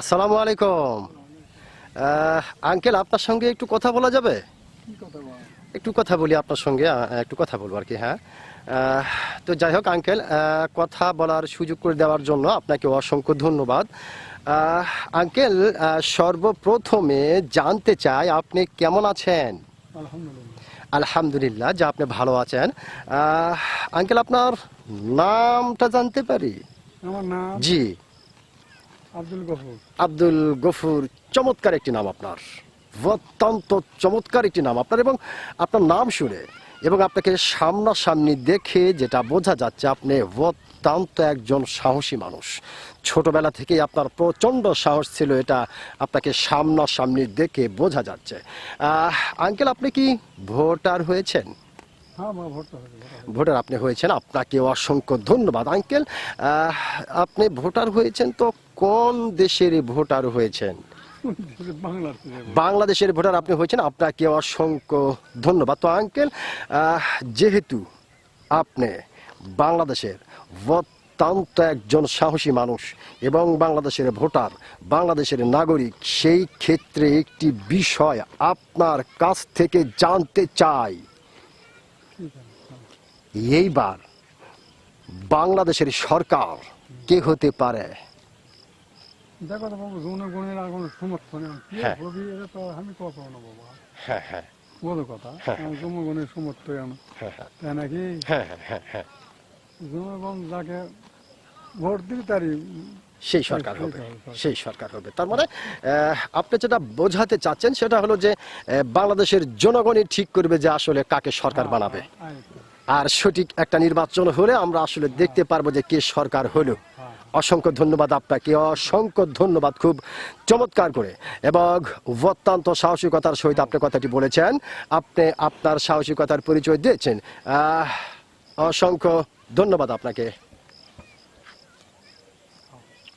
আসসালামু আলাইকুম। আঙ্কেল আপনার সঙ্গে একটু কথা বলা যাবে? একটু কথা বলি আপনার সঙ্গে একটু কথা বলব আর কি হ্যাঁ। তো যাই হোক আঙ্কেল কথা বলার সুযোগ করে দেওয়ার জন্য আপনাকে অসংখ্য ধন্যবাদ। আঙ্কেল সর্বপ্রথমে জানতে চাই আপনি কেমন আছেন? আলহামদুলিল্লাহ। আলহামদুলিল্লাহ যে আপনি ভালো আছেন। আঙ্কেল আপনার নামটা জানতে পারি? আমার নাম? জি। আব্দুল গফুর। আব্দুল গফুর চমৎকার একটি নাম আপনার। অত্যন্ত চমৎকার একটি নাম আপনার এবং আপনার নাম শুনে এবং আপনাকে সামনাসামনি দেখে যেটা বোঝা যাচ্ছে আপনি অত্যন্ত একজন সাহসী মানুষ। ছোটবেলা থেকেই আপনার প্রচণ্ড সাহস ছিল এটা আপনাকে সামনাসামনি দেখে বোঝা যাচ্ছে। আহ, আঙ্কেল আপনি কি ভোটার হয়েছেন? হ্যাঁ। ভোটার। আপনি হয়েছেন আপনাকে অসংখ্য ধন্যবাদ। আঙ্কেল আপনি ভোটার হয়েছেন তো কোন দেশের ভোটার হয়েছেন? বাংলাদেশের ভোটার আপনি হয়েছেন আপনাকে অসংখ্য ধন্যবাদ। তো আঙ্কেল যেহেতু আপনি বাংলাদেশের অত্যন্ত একজন সাহসী মানুষ এবং বাংলাদেশের ভোটার বাংলাদেশের নাগরিক সেই ক্ষেত্রে একটি বিষয় আপনার কাছ থেকে জানতে চাই। এইবার বাংলাদেশের সরকার কে হতে পারে? দেখো তো বাবু জনগণের আর কোনো সমর্থন নেই। কি হ্যাঁ। হবে এটা তো আমি কত না বাবা। হ্যাঁ হ্যাঁ। বড় কথা আমার জনগণের সমর্থন আমি। হ্যাঁ হ্যাঁ। তাই নাকি? হ্যাঁ হ্যাঁ হ্যাঁ হ্যাঁ। জনগণ যাকে ভোট দিবে তারই সেই সরকার হবে সেই সরকার হবে। তার মানে আপনি যেটা বোঝাতে চাচ্ছেন সেটা হলো যে বাংলাদেশের জনগণই ঠিক করবে যে আসলে কাকে সরকার বানাবে। আর সঠিক একটা নির্বাচন হলে আমরা আসলে দেখতে পারব যে কে সরকার হলো। হ্যাঁ। অসংখ্য ধন্যবাদ আপনাকে, অসংখ্য ধন্যবাদ খুব চমৎকার করে। এবং অত্যন্ত সাহসিকতার সহিত আপনি কথাটি বলেছেন, আপনি আপনার সাহসিকতার পরিচয় দিয়েছেন। অসংখ্য ধন্যবাদ আপনাকে।